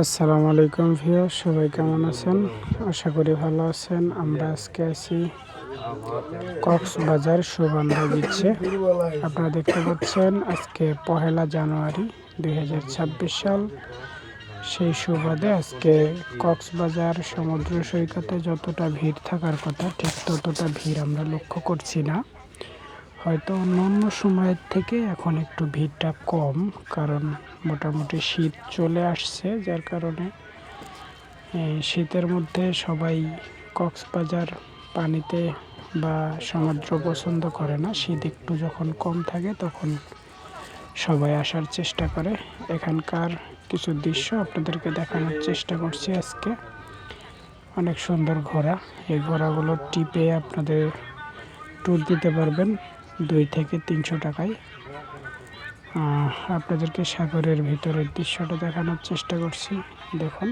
আসসালামু আলাইকুম ভিউ, সবাই কেমন আছেন? আশা করি ভালো আছেন। আমরা আজকে আছি কক্সবাজার সুগন্ধা বিচে আপনারা দেখতে পাচ্ছেন, আজকে পহেলা জানুয়ারি দুই হাজার ছাব্বিশ সাল। সেই সুবাদে আজকে কক্সবাজার সমুদ্র সৈকতে যতটা ভিড় থাকার কথা, ঠিক ততটা ভিড় আমরা লক্ষ্য করছি না। হয়তো অন্য সময়ের থেকে এখন একটু ভিড়টা কম, কারণ মোটামুটি শীত চলে আসছে, যার কারণে শীতের মধ্যে সবাই কক্সবাজার পানিতে বা সমুদ্র পছন্দ করে না। শীত একটু যখন কম থাকে তখন সবাই আসার চেষ্টা করে। এখানকার কিছু দৃশ্য আপনাদেরকে দেখানোর চেষ্টা করছি আজকে। অনেক সুন্দর ঘোড়া। এই ঘোড়াগুলো টিপে আপনাদের ট্যুর দিতে পারবেন। দুই থেকে তিনশো টাকায়। আপনাদেরকে সাগরের ভিতরের দৃশ্যটা দেখানোর চেষ্টা করছি। দেখুন,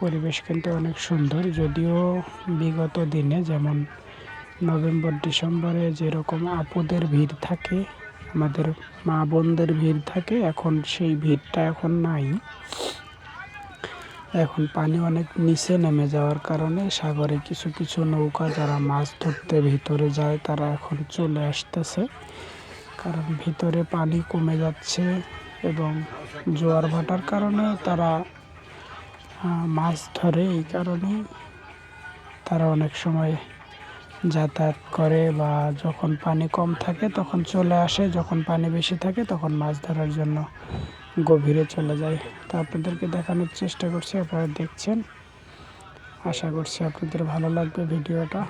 পরিবেশ কিন্তু অনেক সুন্দর। যদিও বিগত দিনে যেমন নভেম্বর, ডিসেম্বরে যেরকম আপুদের ভিড় থাকে, আমাদের মা বোনদের ভিড় থাকে, এখন সেই ভিড়টা এখন নাই। এখন পানি অনেক নিচে নেমে যাওয়ার কারণে সাগরে কিছু কিছু নৌকা যারা মাছ ধরতে ভিতরে যায়, তারা এখন চলে আসতেছে। কারণ ভিতরে পানি কমে যাচ্ছে এবং জোয়ার ভাটার কারণে তারা মাছ ধরে। এই কারণে তারা অনেক সময় যাতায়াত করে বা যখন পানি কম থাকে তখন চলে আসে, যখন পানি বেশি থাকে তখন মাছ ধরার জন্য গভীরে চলে যায়। তা আপনাদেরকে দেখানোর চেষ্টা করছি, আপনারা দেখছেন। আশা করছি আপনাদের ভালো লাগবে ভিডিওটা।